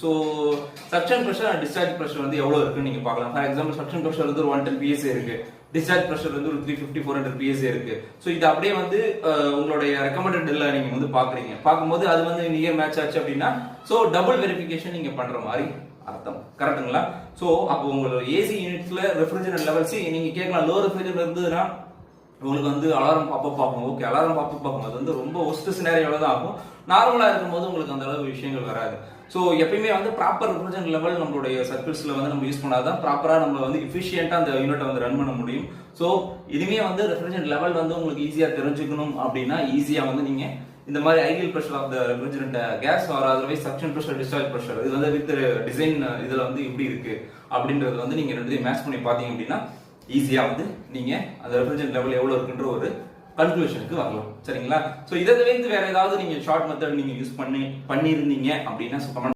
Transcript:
So suction pressure and discharge pressure வந்து எவ்வளோ இருக்குன்னு நீங்க பார்க்கலாம். ஃபார் எக்ஸாம்பிள் சப்ஷன் ப்ரெஷர் வந்து ஒரு ஒன் டென் பிஎஸ்ஏ இருக்கு. டிஸ்சார்ஜ் ப்ரெஷர் வந்து ஒரு three fifty four hundred PSA இருக்கு. ஸோ இது அப்படியே வந்து உங்களுடைய ரெக்கமெண்டட் இல்லை நீங்க வந்து பார்க்குறீங்க. பார்க்கும்போது அது வந்து நியர் மேட்ச் ஆச்சு அப்படின்னா ஸோ டபுள் வெரிஃபிகேஷன் நீங்கள் பண்ற மாதிரி அர்த்தம். கரெக்ட்டுங்களா ஸோ அப்போ உங்களோட ஏசி யூனிட்ஸில் ரெஃப்ரிஜரேட் லெவல்ஸ் நீங்கள் கேட்கலாம். லோ ரெஃப்ரிஜரேட் இருந்ததுன்னா உங்களுக்கு வந்து அலாரம் பாப்பப் ஆகும் ஓகே அலாரம் பாப்பப் ஆகும் அது வந்து ரொம்ப ஒஸ்ட் சினாரியோல தான் ஆகும். நார்மலாக இருக்கும்போது உங்களுக்கு அந்த அளவு விஷயங்கள் வராது. ஸோ எப்பயுமே வந்து ப்ராப்பர் ரெஃப்ரிஜரேட் லெவல் நம்மளுடைய சர்க்கிள்ஸில் வந்து நம்ம யூஸ் பண்ணாதான் ப்ராப்பராக நம்ம வந்து எஃபிஷியண்ட்டாக அந்த யூனிட்டை வந்து ரன் பண்ண முடியும். ஸோ இதுவுமே வந்து ரெஃப்ரிஜரேட் லெவல் வந்து உங்களுக்கு ஈஸியாக தெரிஞ்சுக்கணும் அப்படின்னா ஈஸியாக வந்து நீங்கள் இந்த மாதிரி ideal pressure of the refrigerant gas or otherwise suction pressure discharge pressure இது வந்து வித் டிசைன் இதில் வந்து எப்படி இருக்குது அப்படின்றது வந்து நீங்கள் ரெண்டுத்தையும் மேட்ச் பண்ணி பார்த்தீங்க அப்படின்னா ஈஸியாக வந்து நீங்க அந்த ரெஃப்ரிஜரண்ட் லெவல் எவ்வளவு இருக்குன்ற ஒரு கன்க்ளூஷனுக்கு வரலாம். சரிங்களா? ஸோ இதை தவிர்த்து வேற ஏதாவது நீங்க ஷார்ட் மெத்தட் நீங்க யூஸ் பண்ணி பண்ணியிருந்தீங்க அப்படின்னா கமெண்ட்